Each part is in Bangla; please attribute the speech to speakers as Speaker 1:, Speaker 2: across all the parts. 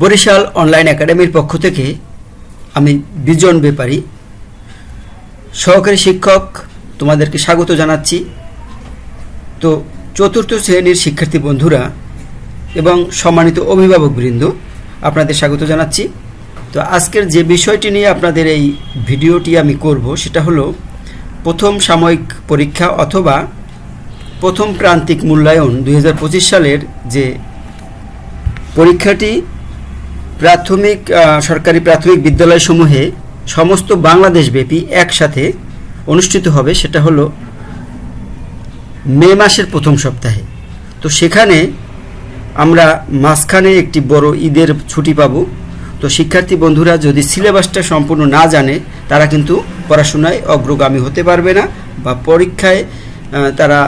Speaker 1: বরিশাল অনলাইন একাডেমির পক্ষ থেকে আমি বিজন ব্যাপারী, সহকারী শিক্ষক, তোমাদেরকে স্বাগত জানাচ্ছি। তো চতুর্থ শ্রেণির শিক্ষার্থী বন্ধুরা এবং সম্মানিত অভিভাবকবৃন্দ আপনাদের স্বাগত জানাচ্ছি। তো আজকের যে বিষয়টি নিয়ে আপনাদের এই ভিডিওটি আমি করব, সেটা হলো প্রথম সাময়িক পরীক্ষা অথবা প্রথম প্রান্তিক মূল্যায়ন দু হাজার পঁচিশ সালের যে পরীক্ষাটি প্রাথমিক সরকারি প্রাথমিক বিদ্যালয়সমূহে সমস্ত বাংলাদেশব্যাপী একসাথে অনুষ্ঠিত হবে সেটা হলো মে মাসের প্রথম সপ্তাহে। তো সেখানে আমরা মাঝখানে একটি বড় ঈদের ছুটি পাবো। তো শিক্ষার্থী বন্ধুরা, যদি সিলেবাসটা সম্পূর্ণ না জানে, তারা কিন্তু পড়াশোনায় অগ্রগামী হতে পারবে না বা পরীক্ষায় তারা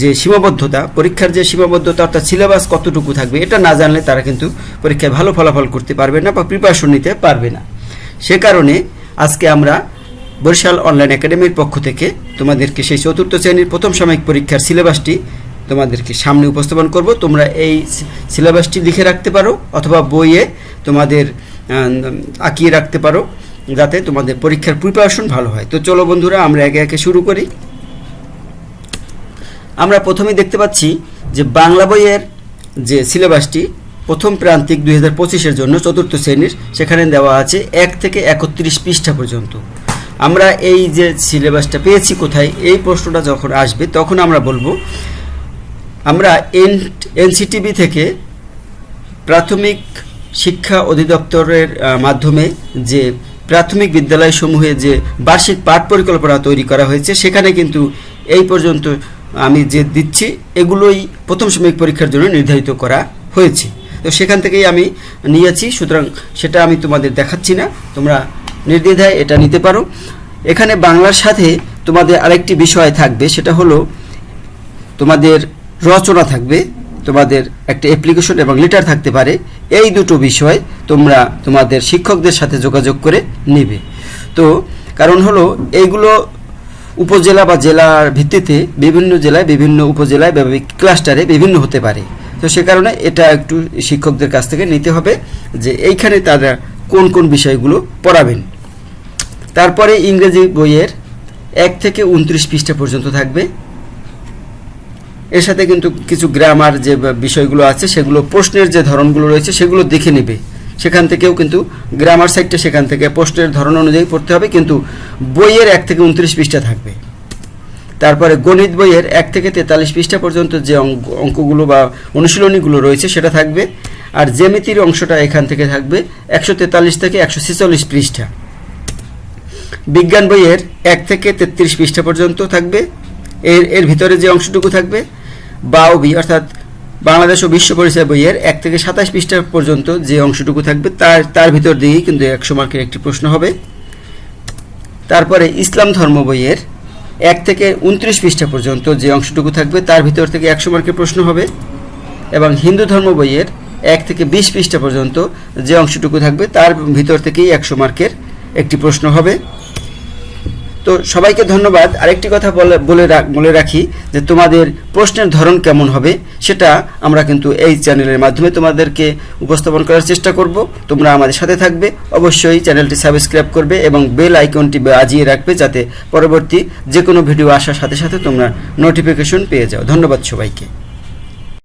Speaker 1: যে সীমাবদ্ধতা, পরীক্ষার যে সীমাবদ্ধতা, অর্থাৎ সিলেবাস কতটুকু থাকবে, এটা না জানলে তারা কিন্তু পরীক্ষায় ভালো ফলাফল করতে পারবে না বা প্রিপারেশন নিতে পারবে না। সে কারণে আজকে আমরা বরিশাল অনলাইন একাডেমির পক্ষ থেকে তোমাদেরকে সেই চতুর্থ শ্রেণির প্রথম সাময়িক পরীক্ষার সিলেবাসটি তোমাদেরকে সামনে উপস্থাপন করব। তোমরা এই সিলেবাসটি লিখে রাখতে পারো অথবা বইয়ে তোমাদের আঁকিয়ে রাখতে পারো যাতে তোমাদের পরীক্ষার প্রিপারেশন ভালো হয়। তো চলো বন্ধুরা, আমরা একে একে শুরু করি। আমরা প্রথমেই দেখতে পাচ্ছি যে বাংলা বইয়ের যে সিলেবাসটি প্রথম প্রান্তিক দুই হাজার পঁচিশের জন্য চতুর্থ শ্রেণির, সেখানে দেওয়া আছে এক থেকে একত্রিশ পৃষ্ঠা পর্যন্ত। আমরা এই যে সিলেবাসটা পেয়েছি কোথায়, এই প্রশ্নটা যখন আসবে, তখন আমরা বলব, আমরা এন এনসিটিভি থেকে প্রাথমিক শিক্ষা অধিদপ্তরের মাধ্যমে যে প্রাথমিক বিদ্যালয়সমূহে যে বার্ষিক পাঠ পরিকল্পনা তৈরি করা হয়েছে, সেখানে কিন্তু এই পর্যন্ত আমি যে দিচ্ছি, এগুলোই প্রথম সাময়িক পরীক্ষার জন্য নির্ধারিত করা হয়েছে। তো সেখান থেকেই আমি নিয়েছি, সুতরাং সেটা আমি তোমাদের দেখাচ্ছি না। তোমরা নির্দ্বিধায় এটা নিতে পারো। এখানে বাংলার সাথে তোমাদের আরেকটি বিষয় থাকবে, সেটা হলো তোমাদের রচনা থাকবে, তোমাদের একটা অ্যাপ্লিকেশন এবং লেটার থাকতে পারে। এই দুটো বিষয় তোমরা তোমাদের শিক্ষকদের সাথে যোগাযোগ করে নেবে। তো কারণ হলো, এইগুলো উপজেলা বা জেলার ভিত্তিতে বিভিন্ন জেলায়, বিভিন্ন উপজেলায় বা ক্লাস্টারে বিভিন্ন হতে পারে। তো সে কারণে এটা একটু শিক্ষকদের কাছ থেকে নিতে হবে যে এইখানে তারা কোন কোন বিষয়গুলো পড়াবেন। তারপরে ইংরেজি বইয়ের এক থেকে উনত্রিশ পৃষ্ঠা পর্যন্ত থাকবে। এর সাথে কিন্তু কিছু গ্রামার যে বিষয়গুলো আছে, সেগুলো প্রশ্নের যে ধরনগুলো রয়েছে, সেগুলো দেখে নেবে। সেখান থেকেও কিন্তু গ্রামার সাইডটা সেখান থেকে পোস্টের ধরন অনুযায়ী পড়তে হবে, কিন্তু বইয়ের এক থেকে উনত্রিশ পৃষ্ঠা থাকবে। তারপরে গণিত বইয়ের এক থেকে তেতাল্লিশ পৃষ্ঠা পর্যন্ত যে অঙ্ক অঙ্কগুলো বা অনুশীলনীগুলো রয়েছে সেটা থাকবে, আর জ্যামিতির অংশটা এখান থেকে থাকবে একশো তেতাল্লিশ থেকে একশো ছেচল্লিশ পৃষ্ঠা। বিজ্ঞান বইয়ের এক থেকে তেত্রিশ পৃষ্ঠা পর্যন্ত থাকবে, এর এর ভিতরে যে অংশটুকু থাকবে, বা ও বি, অর্থাৎ বাংলাদেশ ও বিশ্ব পরিচয় বইয়ের এক থেকে সাতাশ পৃষ্ঠা পর্যন্ত যে অংশটুকু থাকবে, তার তার ভিতর দিয়েই কিন্তু একশো মার্কের একটি প্রশ্ন হবে। তারপরে ইসলাম ধর্ম বইয়ের এক থেকে উনত্রিশ পৃষ্ঠা পর্যন্ত যে অংশটুকু থাকবে, তার ভিতর থেকে একশো মার্কের প্রশ্ন হবে। এবং হিন্দু ধর্ম বইয়ের এক থেকে বিশ পৃষ্ঠা পর্যন্ত যে অংশটুকু থাকবে, তার ভিতর থেকেই একশো মার্কের একটি প্রশ্ন হবে। তো সবাইকে ধন্যবাদ। আরেকটি কথা বলে বলে রাখ- যে তোমাদের প্রশ্নের ধরন কেমন হবে সেটা আমরা কিন্তু এই চ্যানেলের মাধ্যমে তোমাদেরকে উপস্থাপন করার চেষ্টা করব। তোমরা আমাদের সাথে থাকবে। অবশ্যই চ্যানেলটি সাবস্ক্রাইব করবে এবং বেল আইকনটি বাজিয়ে রাখবে যাতে পরবর্তী যে কোনো ভিডিও আসার সাথে সাথে তোমরা নোটিফিকেশন পেয়ে যাও। ধন্যবাদ সবাইকে।